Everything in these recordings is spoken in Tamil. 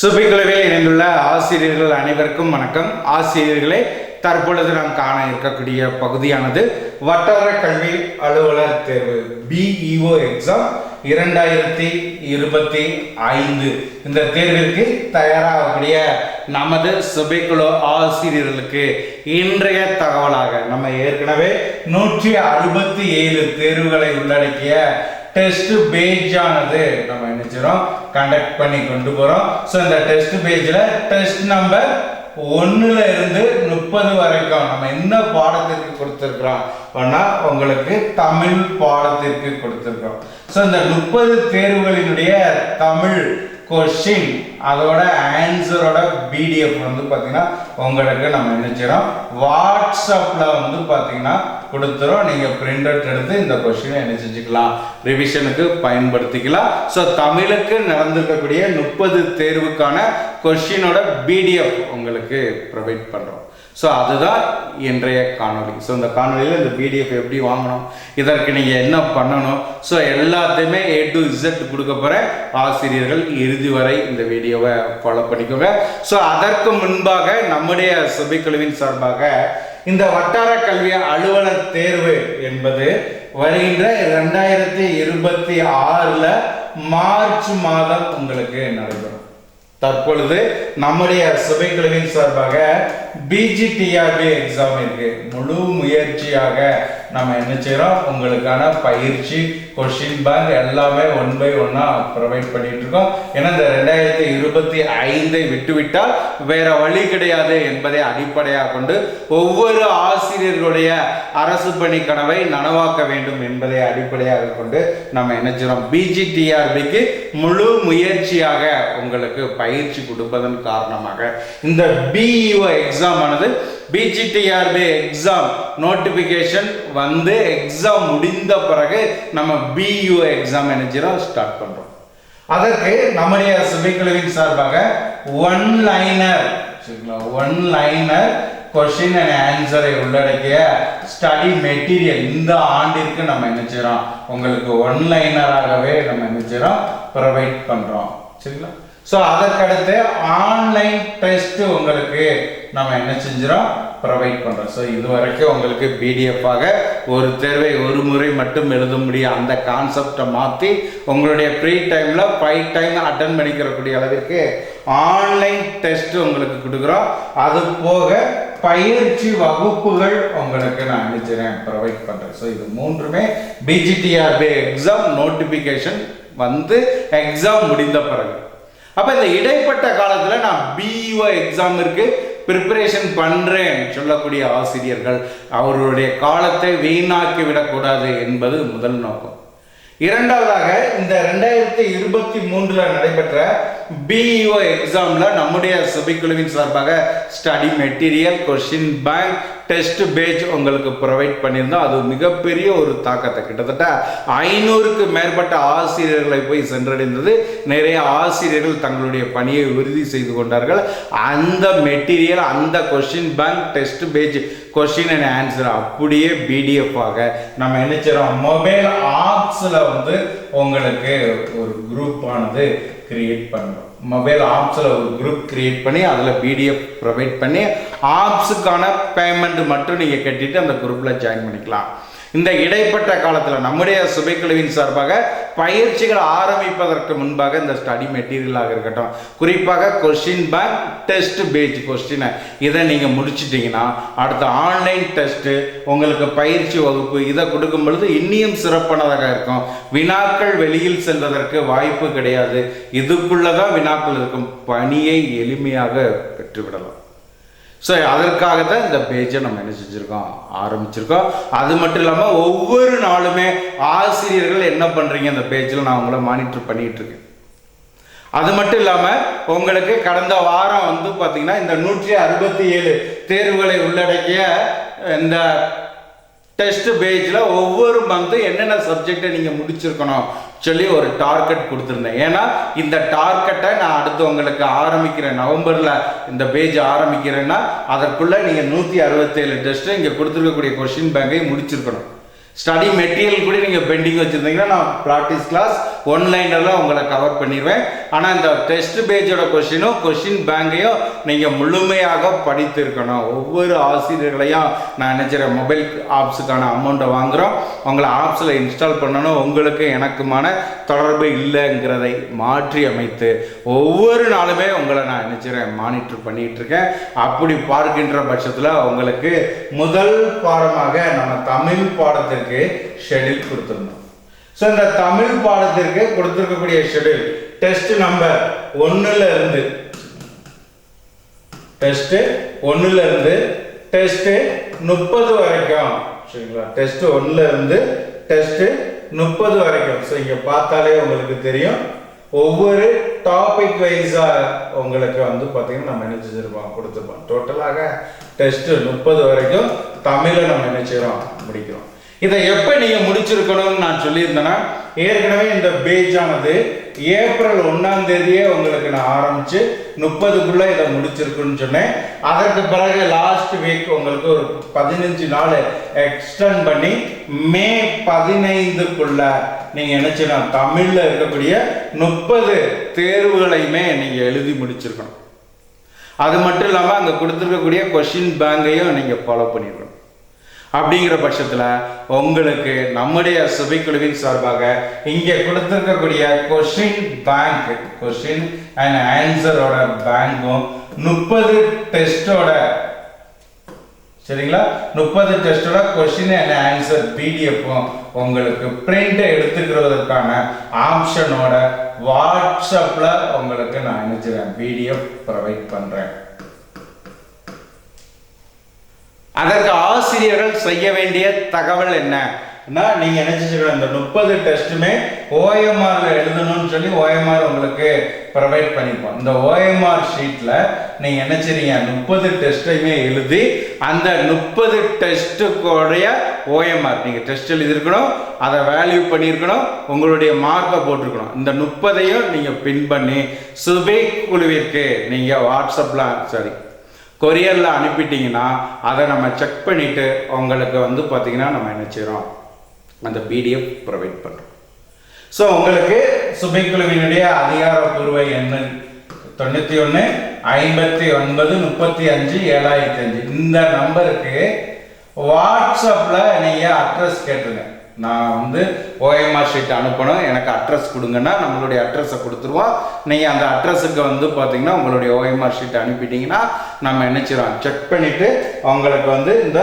சுபிக்குழுவில் இணைந்துள்ள ஆசிரியர்கள் அனைவருக்கும் வணக்கம். ஆசிரியர்களே தற்பொழுது நாம் காண இருக்கக்கூடிய பகுதியானது வட்டார கல்வி அலுவலர் தேர்வு பிஇஓ எக்ஸாம் இரண்டாயிரத்தி இருபத்தி ஐந்து. இந்த தேர்விற்கு தயாராகக்கூடிய நமது சுபைக்குழு ஆசிரியர்களுக்கு இன்றைய தகவலாக நம்ம ஏற்கனவே நூற்றி அறுபத்தி ஏழு தேர்வுகளை உள்ளடக்கிய டெஸ்ட் பேஜ் ஆனது நம்ம என்ன கண்டக்ட் பண்ணி கொண்டு போறோம். ஸோ இந்த டெஸ்ட் பேஜ்ல டெஸ்ட் நம்பர் ஒன்றுல இருந்து முப்பது வரைக்கும் நம்ம என்ன பாடத்திற்கு கொடுத்துருக்குறோம் அப்படின்னா உங்களுக்கு தமிழ் பாடத்திற்கு கொடுத்துருக்கோம் ஸோ இந்த முப்பது தேர்வுகளினுடைய தமிழ் கொஸ்டின் அதோட ஆன்சரோட பிடிஎஃப் வந்து பார்த்தீங்கன்னா உங்களுக்கு நம்ம என்ன வாட்ஸ்அப்பில் வந்து பார்த்தீங்கன்னா கொடுத்துரும் நீங்கள் பிரிண்ட் அவுட் எடுத்து இந்த கொஷினை என்ன செஞ்சுக்கலாம்? ரிவிஷனுக்கு பயன்படுத்திக்கலாம். ஸோ தமிழுக்கு நடந்திருக்கக்கூடிய முப்பது தேர்வுக்கான கொஷினோட பிடிஎஃப் உங்களுக்கு ப்ரொவைட் பண்ணுறோம் ஸோ அதுதான் இன்றைய காணொளி. ஸோ இந்த காணொலியில் இந்த பிடிஎஃப் எப்படி வாங்கணும் இதற்கு நீங்கள் என்ன பண்ணணும் ஸோ எல்லாத்தையுமே ஏ டு இசட் கொடுக்க போகிற ஆசிரியர்கள் இறுதி வரை இந்த வீடியோவை ஃபாலோ பண்ணிக்கோங்க. ஸோ அதற்கு முன்பாக நம்முடைய சபைக்குழுவின் சார்பாக இந்த வட்டார கல்வி அலுவலர் தேர்வு என்பது வருகின்ற ரெண்டாயிரத்தி இருபத்தி ஆறில் மார்ச் மாதம் உங்களுக்கு நடைபெறும். தற்பொழுது நம்முடைய சபைக்குழுவின் சார்பாக பிஜிடிஆர்பி எக்ஸாம் இருக்கு. முழு முயற்சியாக நம்ம என்ன செய்கிறோம் உங்களுக்கான பயிற்சி கொஸ்டின் பேங்க் எல்லாமே ஒன் பை ஒன்னா ப்ரொவைட் பண்ணிட்டு இருக்கோம். ஏன்னா இந்த இருபத்தி ஐந்தை விட்டுவிட்டால் வேற வழி கிடையாது என்பதை அடிப்படையாக கொண்டு ஒவ்வொரு ஆசிரியர்களுடைய அரசு பணி கனவை நனவாக்க வேண்டும் என்பதை அடிப்படையாக கொண்டு நம்ம என்ன செய்றோம் பிஜிடிஆர்பிக்கு முழு முயற்சியாக உங்களுக்கு பயிற்சி கொடுப்பதன் காரணமாக இந்த பிஇஓ எக்ஸாம் ஆனது பிஜிடிஆர்பி எக்ஸாம் நோட்டிபிகேஷன் வந்து எக்ஸாம் முடிந்த பிறகு நம்ம பிஇஓ எக்ஸாம் என்ன ஸ்டார்ட் பண்ணுறோம் அதற்கு நம்முடைய சுபிக்குழுவின் சார்பாக one liner one liner question and ஆன்சரை உள்ளடக்கிய ஸ்டடி மெட்டீரியல் இந்த ஆண்டிற்கு நம்ம என்ன செய்கிறோம் உங்களுக்கு ஒன் லைனராகவே நம்ம என்ன செய்கிறோம் ப்ரொவைட் பண்ணுறோம் சரிங்களா? ஸோ அதற்கடுத்து ஆன்லைன் டெஸ்ட் உங்களுக்கு நம்ம என்ன செஞ்சிடும் ப்ரொவைட் பண்ணுறோம் ஸோ இது வரைக்கும் உங்களுக்கு பிடிஎஃபாக ஒரு தேர்வை ஒரு முறை மட்டும் எழுத முடியும் அந்த கான்செப்டை மாற்றி உங்களுடைய ஃப்ரீ டைமில் ஃபைவ் டைம் அட்டன் பண்ணிக்கிறக்கூடிய அளவிற்கு ஆன்லைன் டெஸ்ட் உங்களுக்கு கொடுக்குறோம். அது போக பயிற்சி வகுப்புகள் உங்களுக்கு நான் அனுப்பிச்சுறேன் ப்ரொவைட் பண்ணுறேன் ஸோ இது மூன்றுமே பிஜிடிஆர்பி எக்ஸாம் நோட்டிஃபிகேஷன் வந்து எக்ஸாம் முடிந்த பிறகு. அப்போ இந்த இடைப்பட்ட காலத்தில் நான் பிஇஓ எக்ஸாம் இருக்குது ப்ரிப்பரேஷன் பண்ணுறேன் சொல்லக்கூடிய ஆசிரியர்கள் அவர்களுடைய காலத்தை வீணாக்கி விடக்கூடாது என்பது முதல் நோக்கம். இரண்டாவதாக இந்த ரெண்டாயிரத்தி இருபத்தி மூன்றில் நடைபெற்ற பிஇஓ எக்ஸாமில் நம்முடைய சபைக்குழுவின் சார்பாக study material question bank test page உங்களுக்கு ப்ரொவைட் பண்ணியிருந்தோம். அது மிகப்பெரிய ஒரு தாக்கத்தை. கிட்டத்தட்ட ஐநூறுக்கு மேற்பட்ட ஆசிரியர்களை போய் சென்றடைந்தது. நிறைய ஆசிரியர்கள் தங்களுடைய பணியை உறுதி செய்து கொண்டார்கள். அந்த மெட்டீரியல் அந்த question bank test page question and answer அப்படியே பிடிஎஃப் ஆக நம்ம என்ன செய்கிறோம் மொபைல் ஆப்ஸில் வந்து உங்களுக்கு ஒரு குரூப் ஆனது. கிரியேட் பண்ணுறோம் மொபைல் ஆப்ஸில் ஒரு குரூப் கிரியேட் பண்ணி அதில் பிடிஎஃப் ப்ரொவைட் பண்ணி ஆப்ஸுக்கான பேமெண்ட் மட்டும் நீங்கள் கட்டிட்டு அந்த குரூப்பில் ஜாயின் பண்ணிக்கலாம். இந்த இடைப்பட்ட காலத்தில் நம்முடைய சுபைக்குழுவின் சார்பாக பயிற்சிகள் ஆரம்பிப்பதற்கு முன்பாக இந்த ஸ்டடி மெட்டீரியலாக இருக்கட்டும். குறிப்பாக கொஸ்டின் பேங்க் டெஸ்ட் பேஜ் கொஸ்டினை இதை நீங்கள் முடிச்சிட்டிங்கன்னா அடுத்த ஆன்லைன் டெஸ்ட்டு உங்களுக்கு பயிற்சி வகுப்பு இதை கொடுக்கும் பொழுது இன்னியும் சிறப்பானதாக இருக்கும். வினாக்கள் வெளியில் செல்வதற்கு வாய்ப்பு கிடையாது. இதுக்குள்ளே தான் வினாக்கள் இருக்கும். பணியை எளிமையாக பெற்றுவிடலாம் ஸோ அதற்காக தான் இந்த பேஜை நம்ம என்ன செஞ்சுருக்கோம்? ஆரம்பிச்சிருக்கோம். அது மட்டும் இல்லாமல் ஒவ்வொரு நாளுமே ஆசிரியர்கள் என்ன பண்ணுறீங்க இந்த பேஜில் நான் உங்களை மானிட்டர் பண்ணிகிட்டு இருக்கேன். அது மட்டும் இல்லாமல் உங்களுக்கு கடந்த வாரம் வந்து பார்த்தீங்கன்னா இந்த நூற்றி அறுபத்தி ஏழு தேர்வுகளை உள்ளடக்கிய இந்த டெஸ்ட் பேஜில் ஒவ்வொரு மந்த்தும் என்னென்ன சப்ஜெக்டை நீங்கள் முடிச்சிருக்கணும் சொல்லி ஒரு டார்கெட் கொடுத்துருந்தேன். ஏன்னா இந்த டார்கெட்டை நான் அடுத்து உங்களுக்கு ஆரம்பிக்கிறேன் நவம்பரில் இந்த பேஜ் ஆரம்பிக்கிறேன்னா அதற்குள்ளே நீங்கள் நூற்றி அறுபத்தேழு டெஸ்ட்டு இங்கே கொடுத்துருக்கக்கூடிய கொஷின் பேங்கை முடிச்சிருக்கணும். ஸ்டடி மெட்டீரியல் கூட நீங்கள் பெண்டிங் வச்சுருந்தீங்கன்னா நான் ப்ராக்டிஸ் கிளாஸ் ஒன்லைனில் உங்களை கவர் பண்ணிடுவேன் ஆனால் இந்த டெஸ்ட் பேஜோட கொஷினும் கொஷின் பேங்கையும் நீங்கள் முழுமையாக படித்திருக்கணும். ஒவ்வொரு ஆசிரியர்களையும் நான் நினச்சிறேன் மொபைல் ஆப்ஸுக்கான அமௌண்ட்டை வாங்குகிறோம் உங்களை ஆப்ஸில் இன்ஸ்டால் பண்ணணும். உங்களுக்கு எனக்குமான தொடர்பு இல்லைங்கிறதை மாற்றி அமைத்து ஒவ்வொரு நாளுமே உங்களை நான் நினச்சிறேன் மானிட்டர் பண்ணிகிட்ருக்கேன் இருக்கேன். அப்படி பார்க்கின்ற பட்சத்தில் உங்களுக்கு முதல் பாடமாக நம்ம தமிழ் பாடத்திற்கு ஷெடியூல் கொடுத்துருந்தோம் ஸோ இந்த தமிழ் பாடத்திற்கு கொடுத்துருக்கக்கூடிய ஷெடியூல் டெஸ்ட் நம்பர் ஒன்றுல இருந்து டெஸ்ட் ஒன்றுல இருந்து டெஸ்ட் முப்பது வரைக்கும். சரிங்களா? டெஸ்ட் ஒன்றுல இருந்து டெஸ்ட் முப்பது வரைக்கும். ஸோ இங்கே பார்த்தாலே உங்களுக்கு தெரியும். ஒவ்வொரு டாபிக் வைஸாக உங்களுக்கு வந்து பார்த்தீங்கன்னா நம்ம என்ன செஞ்சிருப்போம்? கொடுத்துருப்போம். டோட்டலாக டெஸ்ட் முப்பது வரைக்கும் தமிழை நம்ம என்ன முடிக்கிறோம். இதை எப்போ நீங்கள் முடிச்சிருக்கணும்னு நான் சொல்லியிருந்தேன்னா ஏற்கனவே இந்த பேஜ் ஆனது ஏப்ரல் ஒன்றாம் தேதியே உங்களுக்கு நான் ஆரம்பிச்சு முப்பதுக்குள்ள இதை முடிச்சிருக்குன்னு சொன்னேன். அதற்கு பிறகு லாஸ்ட் வீக் உங்களுக்கு ஒரு பதினஞ்சு நாள் எக்ஸ்டெண்ட் பண்ணி மே பதினைந்துக்குள்ள நீங்க என்ன செய்யணும் தமிழ்ல இருக்கக்கூடிய முப்பது தேர்வுகளையுமே நீங்க எழுதி முடிச்சிருக்கணும். அது மட்டும் இல்லாமல் அங்கே கொடுத்துருக்கக்கூடிய கொஷின் பேங்கையும் நீங்கள் ஃபாலோ பண்ணிருக்கணும். அப்படிங்கிற பட்சத்தில் உங்களுக்கு நம்முடைய சுபைக்குழுவின் சார்பாக இங்கே கொடுத்துருக்கக்கூடிய கொஷின் பேங்க் கொஷின் அண்ட் ஆன்சரோட பேங்கும் முப்பது டெஸ்டோட சரிங்களா? முப்பது டெஸ்டோட கொஷின் அண்ட் ஆன்சர் பிடிஎஃப்பும் உங்களுக்கு பிரிண்டை எடுத்துக்கிறதுக்கான ஆப்ஷனோட வாட்ஸ்அப்பில் உங்களுக்கு நான் நினைச்சிருக்கேன் பிடிஎஃப் ப்ரொவைட் பண்ணுறேன் அதற்கு ஆசிரியர்கள் செய்ய வேண்டிய தகவல் என்ன? நீங்க என்ன செஞ்சுக்கணும் இந்த முப்பது டெஸ்ட்டுமே ஓஎம்ஆர்ல எழுதணும்னு சொல்லி ஓஎம்ஆர் உங்களுக்கு ப்ரொவைட் பண்ணிப்போம். இந்த ஓஎம்ஆர் ஷீட்ல நீங்க என்ன செய்றீங்க முப்பது டெஸ்ட்டையுமே எழுதி அந்த முப்பது டெஸ்ட்டுக்குடைய ஓஎம்ஆர் நீங்க டெஸ்ட் எழுதியிருக்கணும் அதை வேல்யூ பண்ணியிருக்கணும் உங்களுடைய மார்க்கை போட்டிருக்கணும். இந்த முப்பதையும் நீங்க பின் பண்ணி சுபை குழுவிற்கு நீங்க வாட்ஸ்அப்ல சாரி கொரியரில் அனுப்பிட்டீங்கன்னா அதை நம்ம செக் பண்ணிவிட்டு உங்களுக்கு வந்து பார்த்தீங்கன்னா நம்ம என்ன செய்கிறோம் அந்த பிடிஎஃப் ப்ரொவைட் பண்ணுறோம் ஸோ உங்களுக்கு சுபைக்குழுவினுடைய அதிகாரப்பூர்வ எண்ணு தொண்ணூற்றி ஒன்று ஐம்பத்தி ஒன்பது முப்பத்தி அஞ்சு. ஏழாயிரத்தி அஞ்சு இந்த நம்பருக்கு வாட்ஸ்அப்பில் நீங்கள் அட்ரஸ் கேட்டுருங்க. நான் வந்து ஓஎம்ஆர் ஷீட் அனுப்பணும். எனக்கு அட்ரஸ் கொடுங்கன்னா நம்மளுடைய அட்ரஸை கொடுத்துருவோம். நீங்கள் அந்த அட்ரஸுக்கு வந்து பார்த்தீங்கன்னா உங்களுடைய ஓஎம்ஆர் ஷீட் அனுப்பிட்டீங்கன்னா நம்ம என்ன செக் பண்ணிவிட்டு உங்களுக்கு வந்து இந்த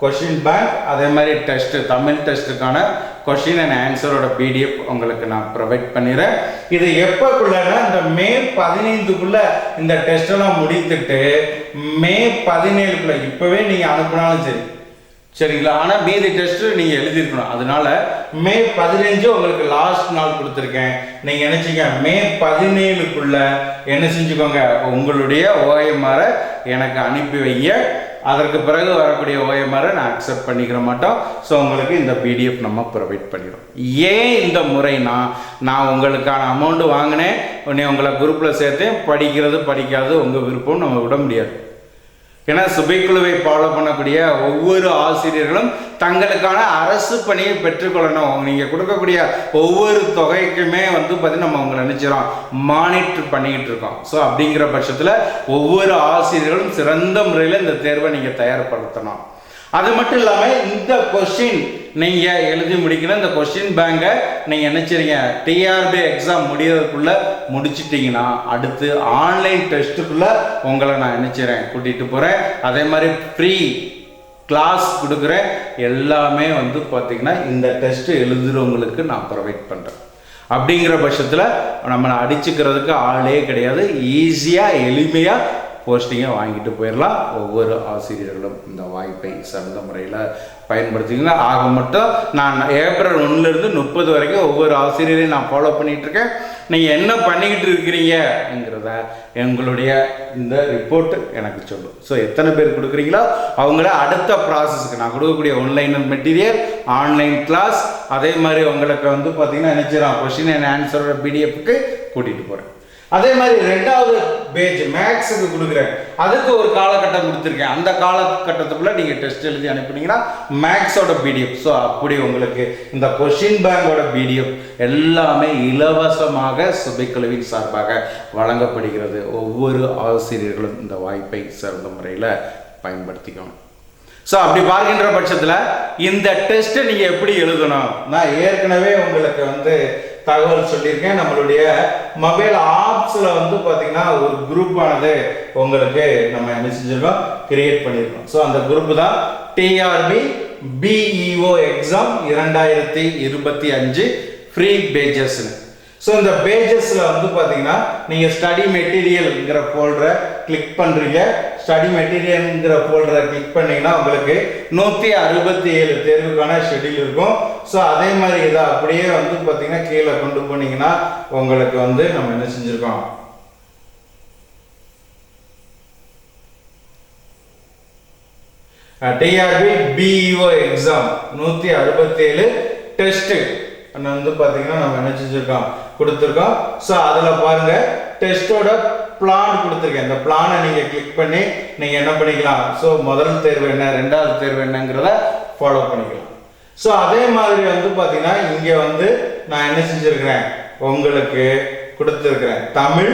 கொஷின் பேங்க் அதே மாதிரி டெஸ்ட்டு தமிழ் டெஸ்ட்டுக்கான கொஷின் அண்ட் ஆன்சரோட பிடிஎஃப் உங்களுக்கு நான் ப்ரொவைட் பண்ணிடுறேன். இது எப்போக்குள்ளனா இந்த மே பதினைந்துக்குள்ளே இந்த டெஸ்ட்டெல்லாம் முடித்துட்டு மே பதினேழுக்குள்ளே இப்போவே நீங்கள் அனுப்புனாலும் சரி. சரிங்களா? ஆனால் மீதி டெஸ்ட்டு நீங்கள் எழுதியிருக்கணும். அதனால மே பதினஞ்சு உங்களுக்கு லாஸ்ட் நாள் கொடுத்துருக்கேன். நீங்கள் நினச்சிங்க மே பதினேழுக்குள்ள என்ன செஞ்சுக்கோங்க? உங்களுடைய ஓஎம்ஆரை எனக்கு அனுப்பி வைங்க. அதற்கு பிறகு வரக்கூடிய ஓஎம்ஆரை நான் அக்செப்ட் பண்ணிக்கிற மாட்டோம். ஸோ உங்களுக்கு இந்த பிடிஎஃப் நம்ம ப்ரொவைட் பண்ணிடும் ஏன் இந்த முறைனா நான் உங்களுக்கான அமௌண்ட்டு வாங்கினேன். உடனே உங்களை குரூப்பில் சேர்த்தேன். படிக்கிறது படிக்காதது உங்கள் விருப்பம் நம்ம விட முடியாது. ஏன்னா சுபைக்குழுவை ஃபாலோ பண்ணக்கூடிய ஒவ்வொரு ஆசிரியர்களும் தங்களுக்கான அரசு பணியை பெற்றுக்கொள்ளணும். நீங்கள் கொடுக்கக்கூடிய ஒவ்வொரு தொகைக்குமே வந்து பார்த்திங்கன்னா நம்ம அவங்க நினச்சிடோம் மானிட்டர் பண்ணிக்கிட்டு இருக்கோம். ஸோ அப்படிங்கிற பட்சத்தில் ஒவ்வொரு ஆசிரியர்களும் சிறந்த முறையில் இந்த தேர்வை நீங்கள் தயார்படுத்தணும். அது மட்டும் இல்லாமல் இந்த கொஷின் நீங்கள் எழுதி முடிக்கணும் இந்த கொஷின் பேங்கை நீங்கள் நினச்சிருங்க. டிஆர்பி எக்ஸாம் முடியறதுக்குள்ளே முடிச்சிட்டிங்கன்னா அடுத்து ஆன்லைன் டெஸ்ட்டுக்குள்ளே உங்களை நான் நினச்சிறேன். கூட்டிகிட்டு போகிறேன் அதே மாதிரி ஃப்ரீ கிளாஸ் கொடுக்குறேன். எல்லாமே வந்து பார்த்திங்கன்னா இந்த டெஸ்ட்டு எழுதுகிறவங்களுக்கு நான் ப்ரொவைட் பண்ணுறேன் அப்படிங்கிற பட்சத்தில் நம்மளை அடிச்சுக்கிறதுக்கு ஆளே கிடையாது. ஈஸியாக எளிமையாக போஸ்டிங்கை வாங்கிட்டு போயிடலாம். ஒவ்வொரு ஆசிரியர்களும் இந்த வாய்ப்பை சிறந்த முறையில் பயன்படுத்திங்கன்னா ஆக மட்டும் நான் ஏப்ரல் ஒன்றுலேருந்து முப்பது வரைக்கும் ஒவ்வொரு ஆசிரியரையும் நான் ஃபாலோ பண்ணிகிட்டு இருக்கேன் நீங்கள் என்ன பண்ணிக்கிட்டு இருக்கிறீங்கிறத எங்களுடைய இந்த ரிப்போர்ட் எனக்கு சொல்லும். ஸோ எத்தனை பேர் கொடுக்குறீங்களோ அவங்கள அடுத்த ப்ராசஸ்க்கு நான் கொடுக்கக்கூடிய ஆன்லைன் மெட்டீரியல் ஆன்லைன் கிளாஸ் அதே மாதிரி உங்களுக்கு வந்து பார்த்தீங்கன்னா நினச்சிடும் கொஷின் அண்ட் ஆன்சரோட பிடிஎஃப்க்கு கூட்டிகிட்டு போகிறேன் அதே மாதிரி ரெண்டாவது பேஜ் மேக்ஸுக்கு கொடுக்குறேன். அதுக்கு ஒரு காலகட்டம் கொடுத்துருக்கேன். அந்த காலகட்டத்துக்குள்ளே நீங்கள் டெஸ்ட் எழுதி அனுப்புனீங்கன்னா மேக்ஸோட பிடிஎஃப் ஸோ அப்படி உங்களுக்கு இந்த கொஷின் பேங்கோட பிடிஎஃப் எல்லாமே இலவசமாக சுபைக்குழுவின் சார்பாக வழங்கப்படுகிறது. ஒவ்வொரு ஆசிரியர்களும் இந்த வாய்ப்பை சிறந்த முறையில் பயன்படுத்திக்கணும். ஸோ அப்படி பார்க்கின்ற பட்சத்தில் இந்த டெஸ்ட்டை நீங்கள் எப்படி எழுதணும்? நான் ஏற்கனவே உங்களுக்கு வந்து தகவல் சொல்லியிருக்கேன். நம்மளுடைய மொபைல் ஆப்ஸில் வந்து பார்த்தீங்கன்னா ஒரு குரூப்பானது உங்களுக்கு நம்ம என்ன செஞ்சுருக்கோம்? கிரியேட் பண்ணியிருக்கோம் ஸோ அந்த குரூப் தான் டிஆர்பி பிஇஓ எக்ஸாம் இரண்டாயிரத்தி இருபத்தி அஞ்சு ஃப்ரீ பேஜஸ்னு ஸோ இந்த பேஜஸில் வந்து பார்த்தீங்கன்னா நீங்கள் ஸ்டடி மெட்டீரியல்ங்கிற ஃபோல்டரை கிளிக் பண்ணுறீங்க ஸ்டடி மெட்டீரியல்ங்கிற ஃபோல்டரை கிளிக் பண்ணீங்கன்னா உங்களுக்கு நூற்றி அறுபத்தி ஏழு தேர்வுக்கான ஷெட்யூல் இருக்கும். ஸோ அதே மாதிரி இதை அப்படியே வந்து பார்த்தீங்கன்னா கீழே கொண்டு போனீங்கன்னா உங்களுக்கு வந்து நம்ம என்ன செஞ்சுருக்கோம்? டிஆர்பி பிஇஓ எக்ஸாம் நூற்றி அறுபத்தேழு டெஸ்ட்டு வந்து பார்த்தீங்கன்னா நம்ம என்ன செஞ்சுருக்கோம்? கொடுத்துருக்கோம். ஸோ அதில் பாருங்க டெஸ்ட்டோட பிளான் கொடுத்துருக்கேன். இந்த பிளானை நீங்கள் கிளிக் பண்ணி நீங்கள் என்ன பண்ணிக்கலாம்? ஸோ முதல் தேர்வு என்ன ரெண்டாவது தேர்வு என்னங்கிறத ஃபாலோ பண்ணிக்கலாம். ஸோ அதே மாதிரி வந்து பார்த்தீங்கன்னா இங்கே வந்து நான் என்ன செஞ்சுருக்கிறேன்? உங்களுக்கு கொடுத்துருக்குறேன். தமிழ்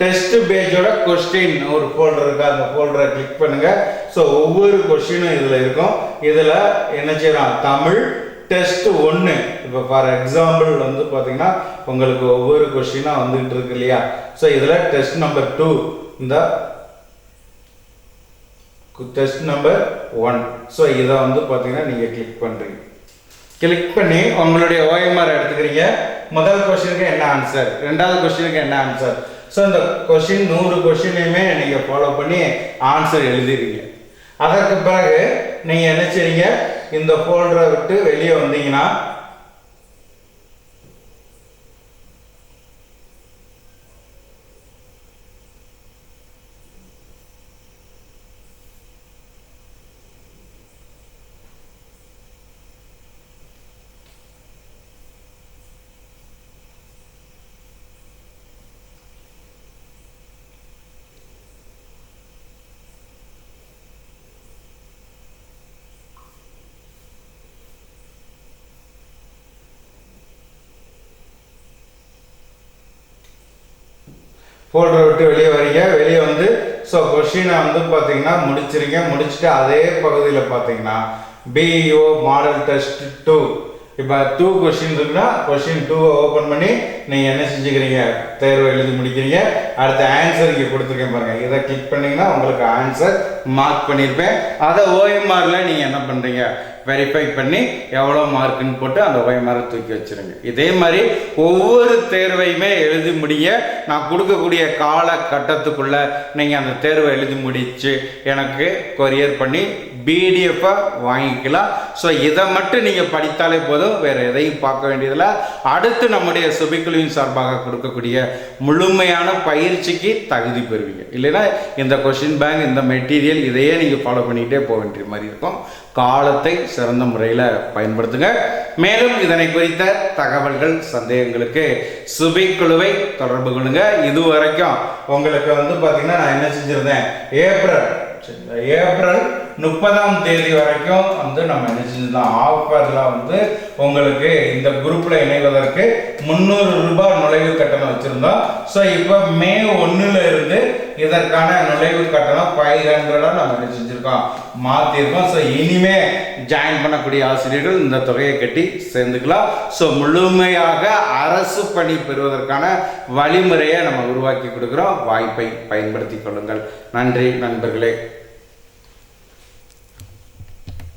டெஸ்ட் பேஜோட கொஸ்டின் ஒரு ஃபோல்டர் இருக்கு. அந்த ஃபோல்டரை கிளிக் பண்ணுங்க. ஸோ ஒவ்வொரு கொஸ்டினும் இதில் இருக்கும். இதில் என்ன செய்யலாம்? தமிழ் டெஸ்ட் ஒன்று இப்போ ஃபார் எக்ஸாம்பிள் வந்து பார்த்தீங்கன்னா உங்களுக்கு ஒவ்வொரு கொஸ்டினாக வந்துகிட்டு இருக்கு இல்லையா? ஸோ இதில் டெஸ்ட் நம்பர் டூ இந்த டெஸ்ட் நம்பர் ஒன் ஸோ இதை வந்து பார்த்தீங்கன்னா நீங்கள் கிளிக் பண்ணுறீங்க கிளிக் பண்ணி உங்களுடைய ஓஎம்ஆர் எடுத்துக்கிறீங்க. முதல் கொஸ்டினுக்கு என்ன ஆன்சர் ரெண்டாவது கொஸ்டினுக்கு என்ன ஆன்சர் ஸோ இந்த கொஸ்டின் நூறு கொஷினையுமே நீங்கள் ஃபாலோ பண்ணி ஆன்சர் எழுதிருங்க அதற்கு பிறகு நீங்கள் என்ன செய்றீங்க இந்த ஃபோல்டரை விட்டு வெளியே வந்தீங்கன்னா ஃபோல்டரை விட்டு வெளியே வரீங்க. வெளியே வந்து ஸோ கொஷினை வந்து பார்த்தீங்கன்னா முடிச்சிருங்க. முடிச்சுட்டு அதே பகுதியில் பார்த்தீங்கன்னா பிஇஓ மாடல் டெஸ்ட் டூ இப்போ டூ கொஷின் இருக்குன்னா கொஷின் டூவை ஓப்பன் பண்ணி நீங்கள் என்ன செஞ்சுக்கிறீங்க? தேர்வு எழுதி முடிக்கிறீங்க. அடுத்த ஆன்சர் இங்கே கொடுத்துருக்கேன் பாருங்கள் இதை கிளிக் பண்ணிங்கன்னா உங்களுக்கு ஆன்சர் மார்க் பண்ணியிருப்பேன். அதை ஓஎம்ஆரில் நீங்கள் என்ன பண்ணுறீங்க வெரிஃபை பண்ணி எவ்வளோ மார்க்குன்னு போட்டு அந்த ஓஎம்ஆரை தூக்கி வச்சிருங்க. இதே மாதிரி ஒவ்வொரு தேர்வையுமே எழுதி முடிய நான் கொடுக்கக்கூடிய காலகட்டத்துக்குள்ளே நீங்கள் அந்த தேர்வை எழுதி முடித்து எனக்கு கொரியர் பண்ணி பிடிஎஃபாக வாங்கிக்கலாம். ஸோ இதை மட்டும் நீங்கள் படித்தாலே போதும். வேறு எதையும் பார்க்க வேண்டியதில்லை. அடுத்து நம்முடைய கல்வியின் சார்பாக கொடுக்கக்கூடிய முழுமையான பயிற்சிக்கு தகுதி பெறுவீங்க. இல்லைன்னா இந்த கொஷின் பேங்க் இந்த மெட்டீரியல் இதையே நீங்கள் ஃபாலோ பண்ணிக்கிட்டே போக வேண்டிய மாதிரி இருக்கும். காலத்தை சிறந்த முறையில் பயன்படுத்துங்க. மேலும் இதனை குறித்த தகவல்கள் சந்தேகங்களுக்கு சுபிக்குழுவை தொடர்பு கொள்ளுங்க. இது வரைக்கும் உங்களுக்கு வந்து பார்த்தீங்கன்னா நான் என்ன செஞ்சிருந்தேன்? ஏப்ரல். ஏப்ரல் முப்பதாம் தேதி வரைக்கும் வந்து நம்ம என்ன செஞ்சிருந்தோம் ஆஃபரில் வந்து உங்களுக்கு இந்த குரூப்பில் இணைவதற்கு முந்நூறு ரூபாய் நுழைவு கட்டணம் வச்சுருந்தோம். ஸோ இப்போ மே ஒன்றுல இருந்து இதற்கான நுழைவு கட்டணம் ஃபைவ் ஹண்ட்ரடாக நம்ம என்ன செஞ்சுருக்கோம்? மாற்றிருக்கோம் ஸோ இனிமே ஜாயின் பண்ணக்கூடிய ஆசிரியர்கள் இந்த தொகையை கட்டி சேர்ந்துக்கலாம். ஸோ முழுமையாக அரசு பணி பெறுவதற்கான வழிமுறையை நம்ம உருவாக்கி கொடுக்குறோம். வாய்ப்பை பயன்படுத்தி கொள்ளுங்கள். நன்றி நண்பர்களே.